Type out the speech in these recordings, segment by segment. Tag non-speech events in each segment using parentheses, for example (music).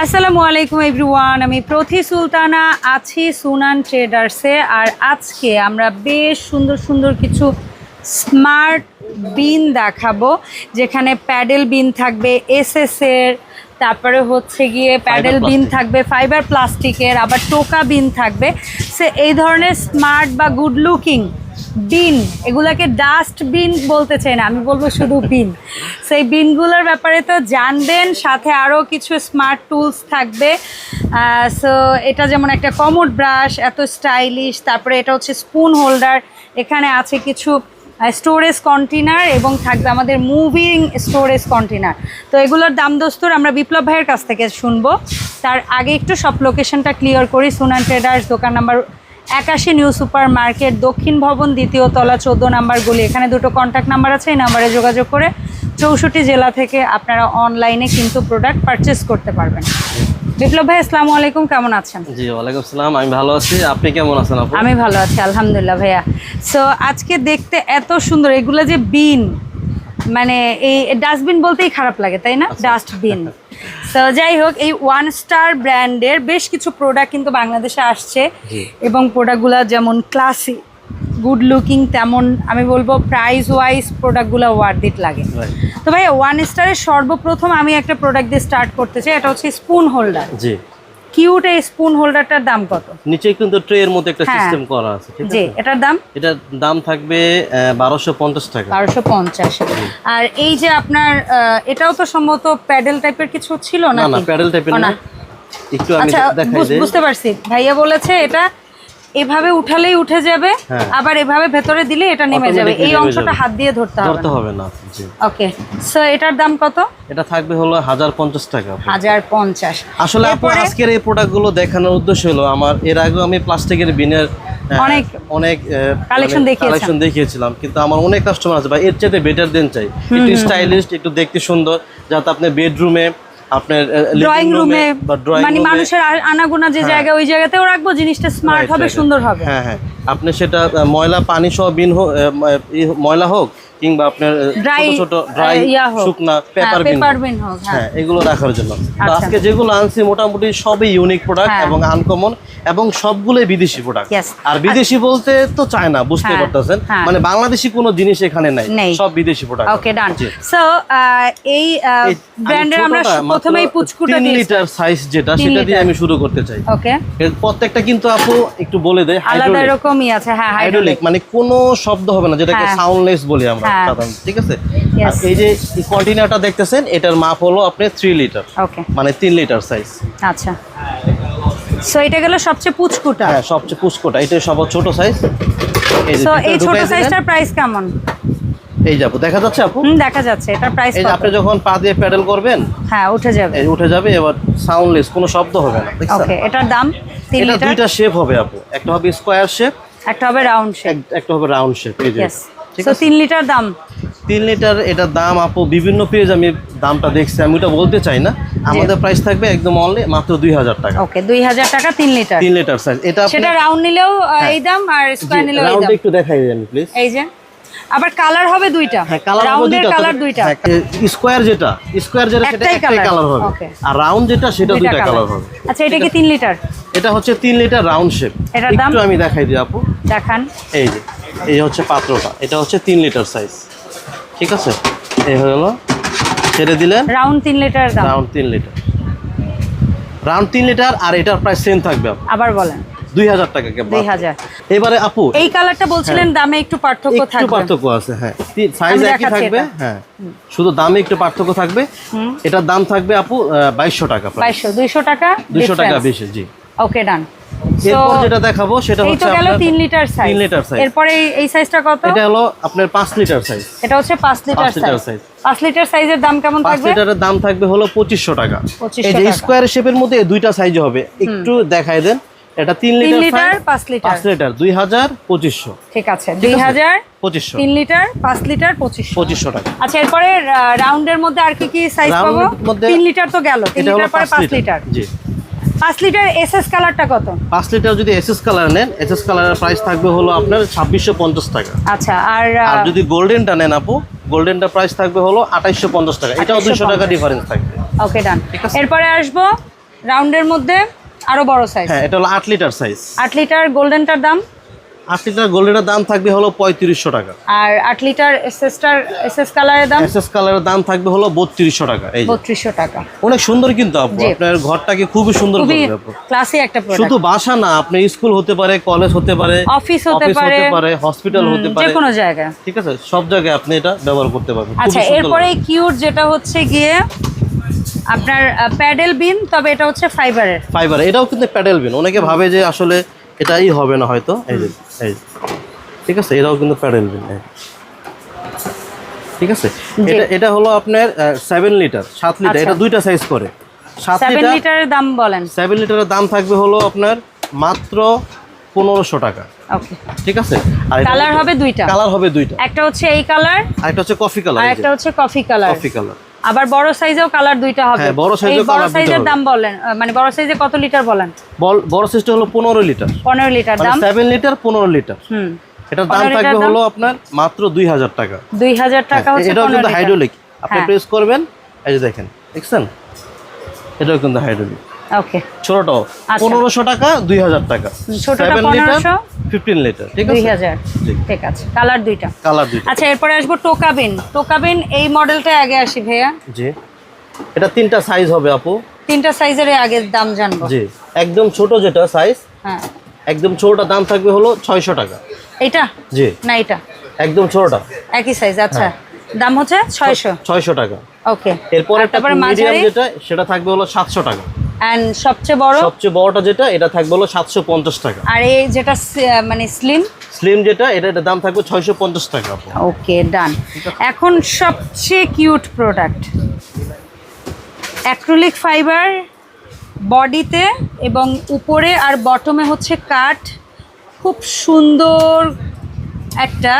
আসসালামু আলাইকুম এভরিওয়ান আমি প্রথি সুলতানা আছি সুনান ট্রেডার্সে। আর আজকে আমরা বেশ সুন্দর সুন্দর কিছু স্মার্ট বিন দেখাবো যেখানে প্যাডেল বিন থাকবে এসএস এর তারপরে হচ্ছে গিয়ে প্যাডেল বিন থাকবে ফাইবার প্লাস্টিকের আবার টোকা বিন থাকবে। সে এই ধরনের স্মার্ট বা গুড লুকিং বিন এগুলাকে ডাস্ট বিন বলতে চাই না, আমি বলব শুধু বিন সেই বিনগুলোর ব্যাপারে তো জানবেন, সাথে আরও কিছু স্মার্ট টুলস থাকবে। সো এটা যেমন একটা কমোড ব্রাশ এত স্টাইলিশ তারপরে এটা হচ্ছে স্পুন হোল্ডার এখানে আছে কিছু স্টোরেজ কন্টেনার এবং থাকবে আমাদের মুভিং স্টোরেজ কন্টেনার তো এগুলোর দাম দস্তুর আমরা বিপ্লব ভাইয়ের কাছ থেকে শুনব। তার আগে একটু সব লোকেশনটা ক্লিয়ার করি সুনান ট্রেডার্স দোকান নাম্বার একাশি নিউ সুপার মার্কেট দক্ষিণ ভবন দ্বিতীয় তলা চোদ্দ নাম্বার গুলি। এখানে দুটো কন্ট্যাক্ট নাম্বার আছে এই নাম্বারে যোগাযোগ করে চৌষট্টি জেলা থেকে আপনারা অনলাইনে কিন্তু প্রোডাক্ট পারচেস করতে পারবেন। বিপ্লব ভাই আসসালামু আলাইকুম কেমন আছেন? জি ওয়ালাইকুম আসসালাম আমি ভালো আছি। আপনি কেমন আছেন আপু? আমি ভালো আছি আলহামদুলিল্লাহ ভাইয়া। সো আজকে দেখতে এত সুন্দর এগুলো যে বিন মানে এই ডাস্টবিন বলতেই খারাপ লাগে তাই না? ডাস্টবিন (laughs) তো যাই হোক এই ওয়ান স্টার ব্র্যান্ডের বেশ কিছু প্রোডাক্ট কিন্তু বাংলাদেশে আসছে। এবং প্রোডাক্টগুলো যেমন ক্লাসি গুড লুকিং তেমন আমি বলব প্রাইস ওয়াইজ প্রোডাক্টগুলো ওয়ার্ড ইট লাগে। তো ভাই ওয়ান স্টারের সর্বপ্রথম আমি একটা প্রোডাক্ট দিয়ে স্টার্ট করতে চাই এটা হচ্ছে স্পুন হোল্ডার জি। কিউট এই স্পুন হোল্ডারটার দাম কত? নিচে কিন্তু ট্রে এর মতো একটা হ্যাঁ। সিস্টেম করা আছে ঠিক জি আছে? এটার দাম? এটার দাম থাকবে বারোশো পঞ্চাশ টাকা। বারোশো পঞ্চাশ। আর এই যে আপনার এটাও তো সম্ভবত প্যাডেল টাইপের কিছু ছিল না না না প্যাডেল টাইপের না। একটু আমি আচ্ছা দেখাই দেই দিই। বুঝতে পারছি। ভাইয়া বলেছে এটা এভাবে উঠালেই উঠে যাবে হ্যাঁ। আবার এভাবে ভেতরে দিলে এটা নেমে যাবে। এই অংশটা হাত দিয়ে ধরতে হবে। ধরতে হবে না জি। ওকে সো এটার দাম কত? এটা থাকবে হলো হাজার পঞ্চাশ টাকা। আপু। হাজার পঞ্চাশ। আসলে আপু আজকের এই প্রোডাক্টগুলো দেখানোর উদ্দেশ্য হলো আমার এর আগেও আমি প্লাস্টিকের বিনের অনেক অনেক কালেকশন দেখিয়েছেন। কালেকশন দেখিয়েছিলাম। কিন্তু আমার অনেক কাস্টমার আছে বা এর চাইতে বেটার দেন চাই। একটু স্টাইলিশ একটু দেখতে সুন্দর যাতে আপনি বেডরুমে আপনার ড্রয়িং রুমে মানে মানুষের আনাগোনা যে জায়গা ওই জায়গাতেও রাখব জিনিসটা স্মার্ট হবে সুন্দর হবে। হ্যাঁ হ্যাঁ। আপনি সেটা ময়লা পানি সহ বিন হোক, ময়লা হোক কিংবা আপনার ছোট ছোট ড্রাই। শুকনা হ্যাঁ, পেপার বিন bin হোক, হ্যাঁ। হ্যাঁ এগুলো রাখার জন্য তো আচ্ছা। আজকে যেগুলো আনছি মোটামুটি সবই ইউনিক প্রোডাক্ট হ্যাঁ। এবং আনকমন এবং সবগুলোই বিদেশি প্রোডাক্ট আর বিদেশি বলতে তো বুঝতে হ্যাঁ, পারতেছেন হ্যাঁ। মানে বাংলাদেশি কোনো জিনিস এখানে নাই সব বিদেশি প্রোডাক্ট ওকে ডান সো এই ব্র্যান্ডের আমরা প্রথমেই পুচকুটা তিন দিই লিটার সাইজ যেটা সেটা দিয়ে আমি শুরু করতে চাই ওকে প্রত্যেকটা কিন্তু আপু একটু বলে দেয় আলাদা hydraulic। এরকমই আছে হ্যাঁ হাইড্রোলিক হাইড্রোলিক মানে কোনো শব্দ হবে না যেটাকে হ্যাঁ। সাউন্ডলেস বলি আমরা হ্যাঁ। ঠিক আছে? এই যে কন্টেনারটা দেখতেছেন এটার মাপ হলো আপনি থ্রি লিটার মানে তিন লিটার সাইজ আচ্ছা। সো এটা গেল সবচেয়ে পুচকুটা? হ্যাঁ সবচেয়ে পুষ্কটা এটা সব ছোট সাইজ সো এই ছোট সাইজটার প্রাইস কেমন? এই যাব দেখা যাচ্ছে আপু? হুম দেখা যাচ্ছে। এটার প্রাইস এই আপনি যখন পা দিয়ে প্যাডেল করবেন হ্যাঁ উঠে যাবে। এই উঠে যাবে এবার সাউন্ডলেস কোনো শব্দ হবে না ওকে এটার দাম এটা লিটার দুইটা শেপ হবে আপু। একটা হবে স্কোয়ার শেপ একটা হবে রাউন্ড শেপ একটা হবে রাউন্ড শেপ এই যে। ঠিক আছে? তিন লিটার দাম? তিন লিটার এটার দাম আপু বিভিন্ন পেজ আমি দামটা দেখছি আমি ওটা বলতে চাই না। আমাদের প্রাইস থাকবে একদম অনলি মাত্র দুই হাজার টাকা। ওকে দুই হাজার টাকা তিন লিটার। তিন লিটার সাইজ এটা সেটা রাউন্ড নিলেও এই দাম আর স্কোয়ার নিলেও এই রাউন্ড দাম। একটু দেখাই দেন প্লিজ এই যে আবার কালার হবে দুইটা। হ্যাঁ কালার হবে রাউন্ডের কালার দুইটা। স্কোয়ার যেটা স্কোয়ার যেটা সেটা একটাই কালার হবে। আর রাউন্ড যেটা সেটা দুইটা কালার হবে। আচ্ছা এটা কি তিন লিটার? এটা হচ্ছে তিন লিটার রাউন্ড শেপ এটার দাম? একটু আমি দেখাই দিই আপু। দেখান। এই যে এই হচ্ছে পাত্রটা। এটা হচ্ছে তিন লিটার সাইজ ঠিক আছে? এই হয়ে গেল। ছেড়ে দিলেন। রাউন্ড তিন লিটার রাউন্ড তিন লিটার। রাউন্ড তিন লিটার আর এটার প্রাইস সেম থাকবে আবার। বলেন। দুই হাজার টাকা দুই হাজার। এবারে আপু এই কালারটা বলছিলেন দামে একটু পার্থক্য হ্যাঁ। থাকবে। পার্থক্য আছে হ্যাঁ। সাইজ একই থাকবে হ্যাঁ। শুধু দামে একটু পার্থক্য থাকবে। এটার দাম থাকবে আপু বাইশশো টাকা বাইশশো দুইশো টাকা দুইশো টাকা বেশি জি। ওকে ডান এরপর যেটা দেখাবো সেটা হচ্ছে গেল আপনার তিন লিটার সাইজ তিন লিটার সাইজ এরপরে এই- সাইজটা কত? এটা হলো আপনার পাঁচ লিটার সাইজ এটা হচ্ছে পাঁচ লিটার সাইজ size। পাঁচ লিটার সাইজের দাম কেমন থাকবে? লিটারের দাম থাকবে হলো পঁচিশশো টাকা। 2500 এই যে। স্কোয়ার শেপের মধ্যে দুইটা সাইজ হবে। একটু দেখাই দেন। এটা তিন তিন লিটার লিটার size, পাঁচ লিটার। পাঁচ লিটার দুই হাজার পঁচিশশো। ঠিক আছে। দুই হাজার পঁচিশশো। তিন লিটার পাঁচ লিটার পঁচিশশো। পঁচিশশো টাকা। আচ্ছা এরপরে রাউন্ডের মধ্যে আর কি কি সাইজ পাবো? রাউন্ডের মধ্যে তিন লিটার তো গেল। তিন এটা হলো লিটার পরে পাঁচ পাঁচ লিটার। জি। পাঁচ লিটার এসএস কালারটা কত? 5 লিটার যদি এসএস কালার নেন এসএস কালারের প্রাইস থাকবে হলো আপনার ছাব্বিশশো পঞ্চাশ টাকা। আচ্ছা আর আর যদি গোল্ডেনটা নেন আপু গোল্ডেনটা প্রাইস থাকবে হলো আঠাইশশো পঞ্চাশ টাকা। এটাও 200 টাকা ডিফারেন্স থাকবে। ওকে ডান এরপরে আসব রাউন্ডের মধ্যে আরও বড় সাইজ হ্যাঁ এটা হলো 8 লিটার সাইজ 8 লিটার গোল্ডেনটার দাম? আট লিটার গোল্ডেনের দাম থাকবে হলো পঁয়ত্রিশশো টাকা। আর আট লিটার এসএসটার এসএস কালারের দাম? এসএস কালারের দাম থাকবে হলো বত্রিশশো টাকা এই যে। বত্রিশশো টাকা। অনেক সুন্দর কিন্তু আপু। আপনার ঘরটাকে খুবই সুন্দর করবে আপু। ক্লাসি একটা প্রোডাক্ট শুধু বাসা না আপনি স্কুল হতে পারে কলেজ হতে পারে অফিস হতে পারে হতে পারে হসপিটাল হতে পারে। যে কোনো জায়গায়। ঠিক আছে সব জায়গায় আপনি এটা ব্যবহার করতে পারবেন আচ্ছা এরপরে। কিউট যেটা হচ্ছে গিয়ে আপনার প্যাডেল বিন তবে এটা হচ্ছে ফাইবারের ফাইবার এটাও কিন্তু প্যাডেল বিন অনেকে ভাবে যে আসলে এটাই হবে না হয়তো। এই যে এই। ঠিক আছে? এটাও কিন্তু প্যাডেল এই। ঠিক আছে? এটা এটা হলো আপনার সেভেন লিটার সাত লিটার আচ্ছা। এটা দুইটা সাইজ করে। সাত লিটারের দাম বলেন। সেভেন লিটারের দাম থাকবে হলো আপনার মাত্র পনেরোশো টাকা। ওকে। ঠিক আছে? আর কালার হবে দুইটা। কালার হবে দুইটা। একটা হচ্ছে এই কালার আর একটা হচ্ছে কফি কালার আর একটা হচ্ছে কফি কালার কফি কালার আবার বড় সাইজেও কালার দুইটা হবে। হ্যাঁ, বড় size কালার বড় সাইজের দাম বলেন মানে বড় সাইজে কত লিটার বলেন? বল বড় সাইজটা হলো পনেরো লিটার পনেরো লিটার দাম? সেভেন লিটার পনেরো লিটার হুম। এটার দাম 15 থাকবে হলো আপনার মাত্র দুই হাজার টাকা। দুই হাজার টাকা হ্যাঁ, হচ্ছে এটাও কিন্তু হাইড্রোলিক আপনি হ্যাঁ। প্রেস করবেন এই যে দেখেন দেখছেন? এটাও কিন্তু হাইড্রোলিক ওকে ছোটটাও। আচ্ছা। পনেরোশো টাকা দুই হাজার টাকা। ছোটটা লিটার 1500, ফিফটিন লিটার ঠিক আছে? হাজার ঠিক আছে কালার দুইটা। কালার দুইটা। আচ্ছা এরপরে আসব টোকাবিন। টোকাবিন এই মডেলটা আগে আসি ভাইয়া। জি। এটা তিনটা সাইজ হবে আপু। তিনটা সাইজের আগে দাম জানব। জি। একদম ছোট যেটা সাইজ হ্যাঁ। একদম ছোটটা দাম থাকবে হলো ছয়শো টাকা। এইটা? জি। না এটা একদম ছোটটা। একই সাইজ আচ্ছা। হ্যাঁ। দাম হচ্ছে টাকা। ওকে এরপর একটা মিডিয়াম যেটা সেটা থাকবে হলো সাতশো টাকা। অ্যান্ড সবচেয়ে বড়? সবচেয়ে বড়টা যেটা এটা থাকবে হলো সাতশো পঞ্চাশ টাকা। আর এই যেটা মানে স্লিম স্লিম যেটা এটা এটার দাম থাকবে ছয়শো পঞ্চাশ টাকা ওকে ডান এখন সবচেয়ে কিউট প্রোডাক্ট অ্যাক্রিলিক ফাইবার বডিতে এবং উপরে আর বটমে হচ্ছে কাঠ। খুব সুন্দর একটা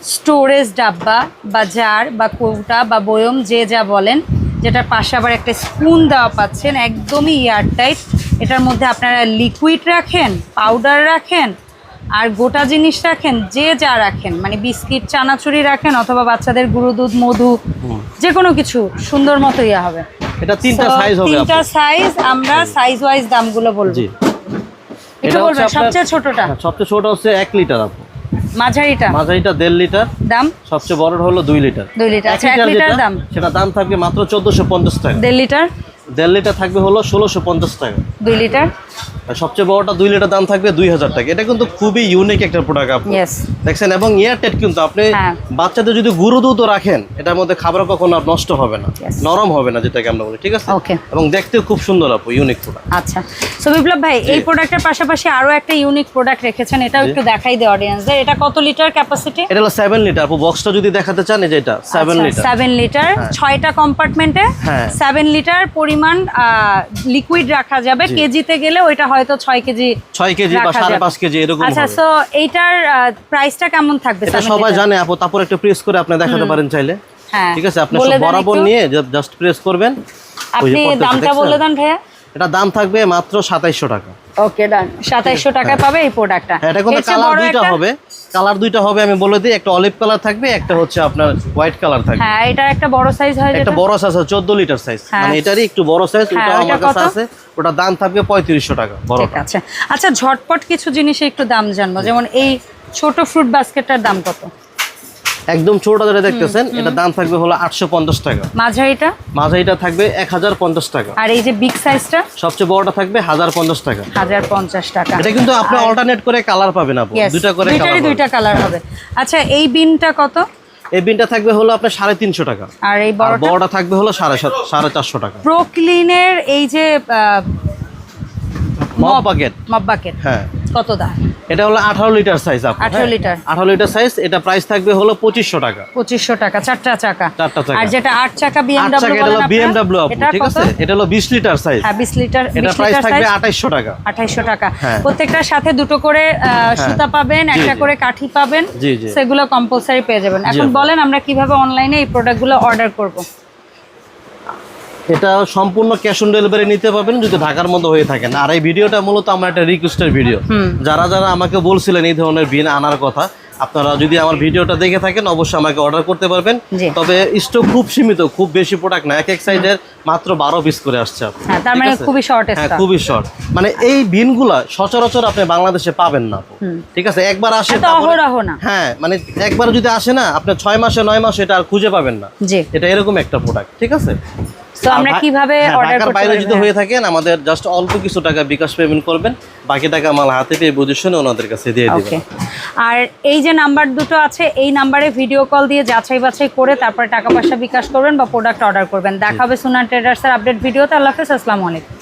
স্টোরেজ ডাব্বা বা জার বা কৌটা বা বয়ম যে যা বলেন। যেটার পাশে আবার একটা স্পুন দেওয়া পাচ্ছেন একদমই এয়ারটাইট। এটার মধ্যে আপনারা লিকুইড রাখেন পাউডার রাখেন আর গোটা জিনিস রাখেন যে যা রাখেন। মানে বিস্কিট চানাচুরি রাখেন অথবা বাচ্চাদের গুঁড়ো দুধ মধু যে কোনো কিছু সুন্দর মতো ইয়া হবে। এটা তিনটা সাইজ হবে তিনটা সাইজ আমরা সাইজ ওয়াইজ দামগুলো বলব। জি। এটা বলবেন সবচেয়ে ছোটটা? হ্যাঁ, সবচেয়ে ছোট হচ্ছে এক লিটার আপু। মাঝারিটা? মাঝারিটা দেড় লিটার। দাম? সবচেয়ে বড় হলো দুই লিটার। দুই লিটার। আচ্ছা এক লিটার দাম? সেটা দাম থাকবে মাত্র চোদ্দশো পঞ্চাশ টাকা। দেড় লিটার? দেড় লিটার থাকবে হলো ষোলোশো পঞ্চাশ টাকা। দুই লিটার। আর সবচেয়ে বড়টা দুই লিটার দাম থাকবে দুই হাজার টাকা। এটা কিন্তু খুবই ইউনিক একটা প্রোডাক্ট আপু। ইয়েস দেখছেন এবং এয়ারটেট কিন্তু আপনি হ্যাঁ। বাচ্চাদের যদি গুঁড়ো দুধও রাখেন এটার মধ্যে খাবার কখনো নষ্ট হবে না। নরম হবে না যেটাকে আমরা বলি ঠিক আছে. এবং দেখতেও খুব সুন্দর আপু ইউনিক প্রোডাক্ট আচ্ছা। সো বিপ্লব ভাই এই প্রোডাক্টের পাশাপাশি আরও একটা ইউনিক প্রোডাক্ট রেখেছেন এটাও একটু দেখাই দে অডিয়েন্সদের এটা কত লিটার ক্যাপাসিটি এটা হলো সেভেন লিটার আপু বক্সটা যদি দেখাতে চান এই যে এটা সেভেন লিটার সেভেন লিটার হ্যাঁ। ছয়টা কম্পার্টমেন্টে হ্যাঁ। সেভেন লিটার পরিমাণ লিকুইড রাখা যাবে। কেজিতে গেলে ওইটা হয়তো ছয় কেজি ছয় কেজি বা সাড়ে পাঁচ কেজি এরকম আচ্ছা। সো এইটার প্রাইসটা কেমন থাকবে? এটা সবাই জানে আপু তারপর একটা প্রেস করে আপনি দেখাতে পারেন চাইলে। হ্যাঁ ঠিক আছে আপনি বরাবর নিয়ে জাস্ট প্রেস করবেন। আপনি দামটা বলে দেন ভাইয়া। এটা দাম থাকবে মাত্র সাতাইশশো টাকা। ওকে ডান সাতাইশশো টাকায় পাবে এই প্রোডাক্টটা হ্যাঁ, এটা কিন্তু কালার দুইটা হবে। কালার দুইটা হবে আমি বলে দিই। একটা অলিভ কালার থাকবে একটা হচ্ছে আপনার হোয়াইট কালার থাকবে। হ্যাঁ এটার একটা বড় সাইজ হয় যেটা বড় সাইজ আছে চোদ্দ লিটার সাইজ হ্যাঁ। মানে এটারই একটু বড় সাইজ হ্যাঁ, ওটা আমার কাছে আছে। ওটার দাম থাকবে পঁয়ত্রিশশো টাকা বড়টা। আছে। আচ্ছা ঝটপট কিছু জিনিসে একটু দাম জানব। যেমন এই ছোট ফ্রুট বাস্কেটটার দাম কত? একদম ছোটটা যেটা দেখতেছেন এটার দাম থাকবে হলো আটশো পঞ্চাশ টাকা। মাঝারিটা? মাঝারিটা থাকবে এক হাজার পঞ্চাশ টাকা। আর এই যে বিগ সাইজটা সবচেয়ে বড়টা থাকবে হাজার পঞ্চাশ টাকা। হাজার পঞ্চাশ টাকা। এটা কিন্তু আপনি অল্টারনেট করে কালার পাবেন আপনি দুইটা করে দুইটা কালার হবে। আচ্ছা এই বিনটা কত? এই বিনটা থাকবে হলো আপনার সাড়ে তিনশো টাকা। আর এই বড়টা? থাকবে হলো সাড়ে সাত সাড়ে চারশো টাকা। প্রোক্লিনের এই যে মপ বাকেট। Mop bucket. হ্যাঁ। কত দাম? এটা হলো আঠারো লিটার সাইজ আপু 18 লিটার। আঠারো লিটার সাইজ এটা প্রাইস থাকবে হলো পঁচিশশো টাকা। পঁচিশশো টাকা চারটা চাকা। চারটা চাকা। আর যেটা আট চাকা বিএমডব্লিউ এটা হলো বিএমডাব্লিউ ঠিক আছে? এটা হলো বিশ লিটার সাইজ হ্যাঁ বিশ লিটার এটা প্রাইস থাকবে আঠাইশশো টাকা। আঠাইশশো টাকা। হ্যাঁ। প্রত্যেকটার সাথে দুটো করে আহ, সুতা পাবেন একটা করে কাঠি পাবেন। সেগুলো কম্পালসারি পেয়ে যাবেন। এখন বলেন আমরা কীভাবে অনলাইনে এই প্রোডাক্টগুলো অর্ডার করব। এটা সম্পূর্ণ ক্যাশ অন ডেলিভারি নিতে পারবেন যদি ঢাকার মধ্যে হয়ে থাকেন। আর এই ভিডিওটা মূলত আমার একটা রিকোয়েস্টের ভিডিও যারা যারা আমাকে বলছিলেন এই ধরনের বিন আনার কথা আপনারা যদি আমার ভিডিওটা দেখে থাকেন অবশ্যই আমাকে অর্ডার করতে পারবেন। তবে স্টক খুব সীমিত খুব বেশি প্রোডাক্ট না এক এক সাইজের মাত্র বারো পিস করে আসছে হ্যাঁ, তার মানে খুবই হ্যাঁ খুবই শর্ট মানে এই বিনগুলা সচরাচর আপনি বাংলাদেশে পাবেন না ঠিক আছে? একবার আসে। হ্যাঁ মানে একবার যদি আসে না আপনি ছয় মাসে নয় মাসে এটা আর খুঁজে পাবেন না। এটা এরকম একটা প্রোডাক্ট ঠিক আছে? তো আমরা ভা- কীভাবে হ্যাঁ, অর্ডার করতে বাইরে যদি হয়ে থাকেন আমাদের জাস্ট অল্প কিছু টাকা বিকাশ পেমেন্ট করবেন। বাকি টাকা মাল হাতে পেয়ে বুঝে শুনে ওনাদের কাছে দিয়ে ওকে দিবেন আর এই যে নাম্বার দুটো আছে এই নাম্বারে ভিডিও কল দিয়ে যাচাই বাছাই করে তারপরে টাকা পয়সা বিকাশ করবেন বা প্রোডাক্ট অর্ডার করবেন। দেখা হবে সুনান ট্রেডার্সের আপডেট ভিডিওতে আল্লাহ হাফেজ আসসালামু আলাইকুম।